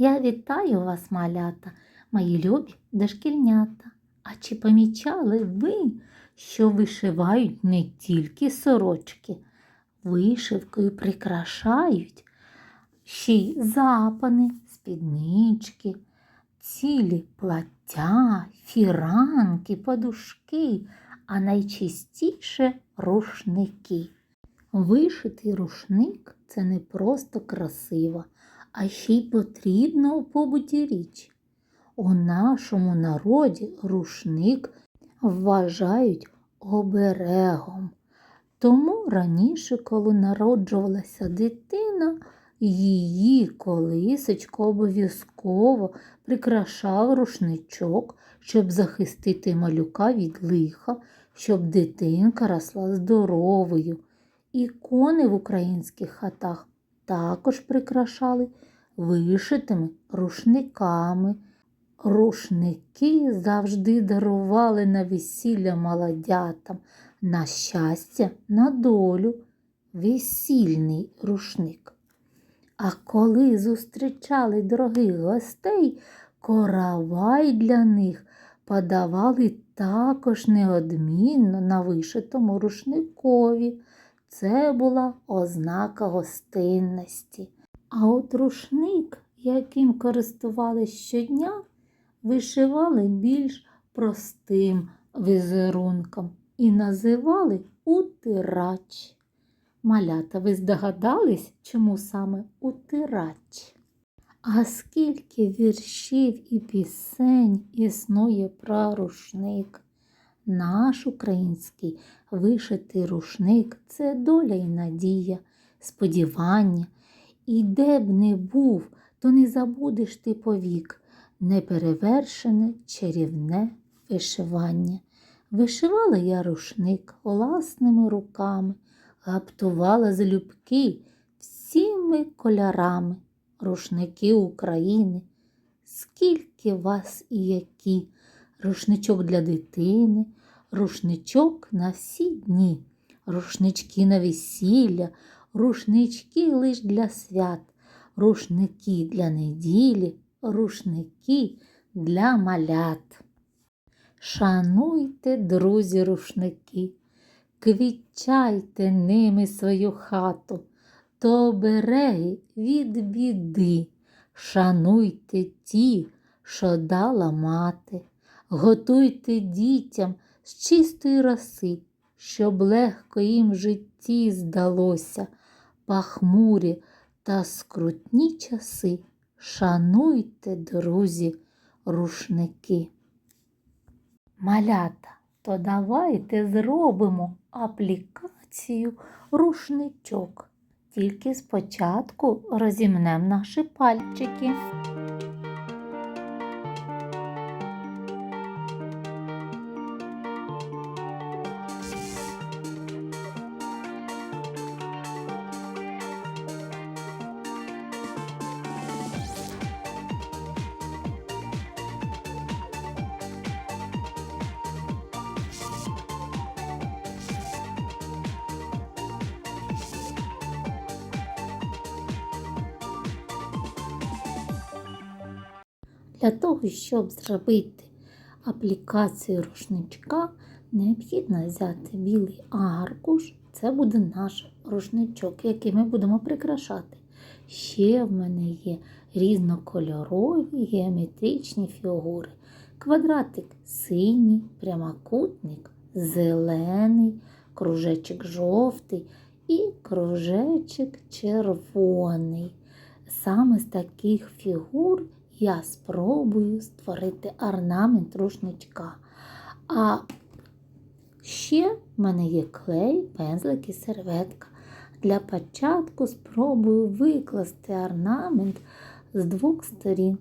Я вітаю вас, малята, мої любі дошкільнята. А чи помічали ви, що вишивають не тільки сорочки, вишивкою прикрашають ще й запани, спіднички, цілі плаття, фіранки, подушки, а найчастіше рушники. Вишитий рушник це не просто красиво, а ще й потрібна у побуті річ. У нашому народі рушник вважають оберегом. Тому раніше, коли народжувалася дитина, її колисочку обов'язково прикрашав рушничок, щоб захистити малюка від лиха, щоб дитинка росла здоровою. Ікони в українських хатах також прикрашали вишитими рушниками. Рушники завжди дарували на весілля молодятам, на щастя, на долю, весільний рушник. А коли зустрічали дорогих гостей, коравай для них подавали також неодмінно на вишитому рушникові. Це була ознака гостинності. А от рушник, яким користувались щодня, вишивали більш простим візерунком і називали утирач. Малята, ви здогадались, чому саме утирач? А скільки віршів і пісень існує про рушник? Наш український вишитий рушник це доля і надія, сподівання. І де б не був, то не забудеш ти повік неперевершене чарівне вишивання. Вишивала я рушник власними руками, гаптувала залюбки всіми кольорами, рушники України. Скільки вас і які, рушничок для дитини, рушничок на всі дні, рушнички на весілля, рушнички лиш для свят, рушники для неділі, рушники для малят. Шануйте, друзі, рушники, квітчайте ними свою хату, то обереги від біди. Шануйте ті, що дала мати, готуйте дітям з чистої роси, щоб легко їм в житті здалося, пахмурі та скрутні часи. Шануйте, друзі, рушники. Малята, то давайте зробимо аплікацію рушничок. Тільки спочатку розімнемо наші пальчики. Для того, щоб зробити аплікацію рушничка, необхідно взяти білий аркуш. Це буде наш рушничок, який ми будемо прикрашати. Ще в мене є різнокольорові геометричні фігури. Квадратик синій, прямокутник зелений, кружечок жовтий і кружечок червоний. Саме з таких фігур я спробую створити орнамент рушничка. А ще в мене є клей, пензлик і серветка. Для початку спробую викласти орнамент з двох сторін.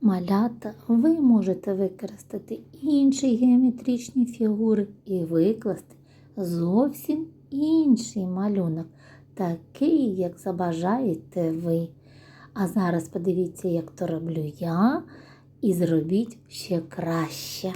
Малята, ви можете використати інші геометричні фігури і викласти зовсім інший малюнок, такий, як забажаєте ви. А зараз подивіться, як то роблю я, і зробіть ще краще.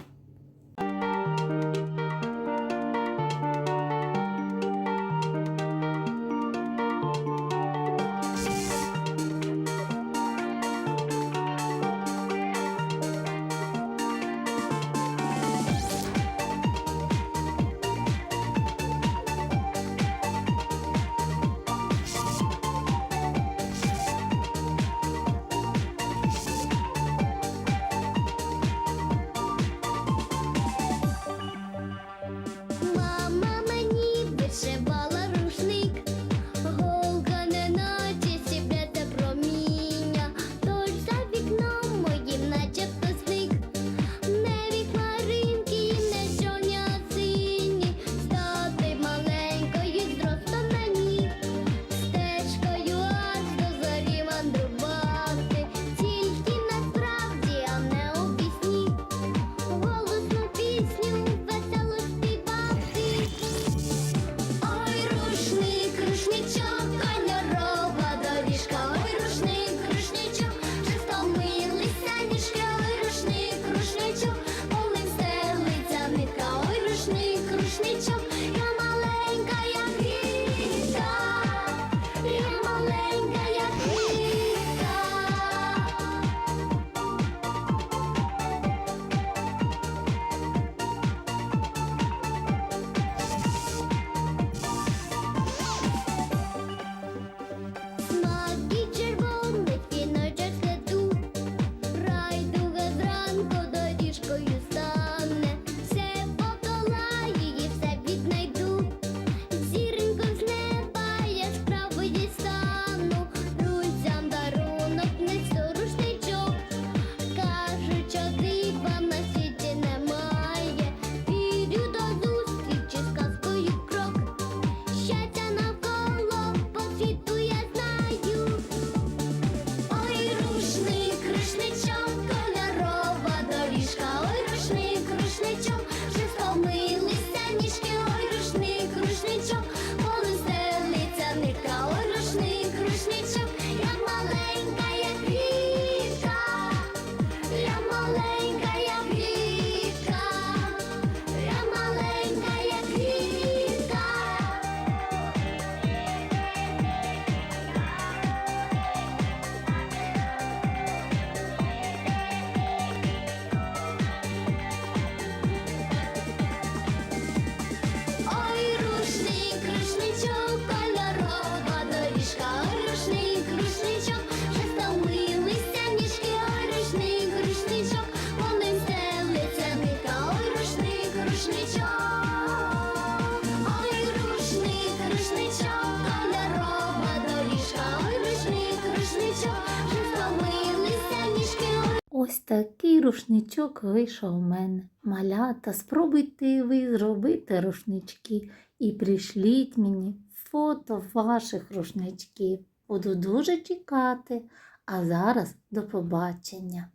Такий рушничок вийшов у мене. Малята, спробуйте ви зробити рушнички і прийшліть мені фото ваших рушничків. Буду дуже чекати. А зараз до побачення.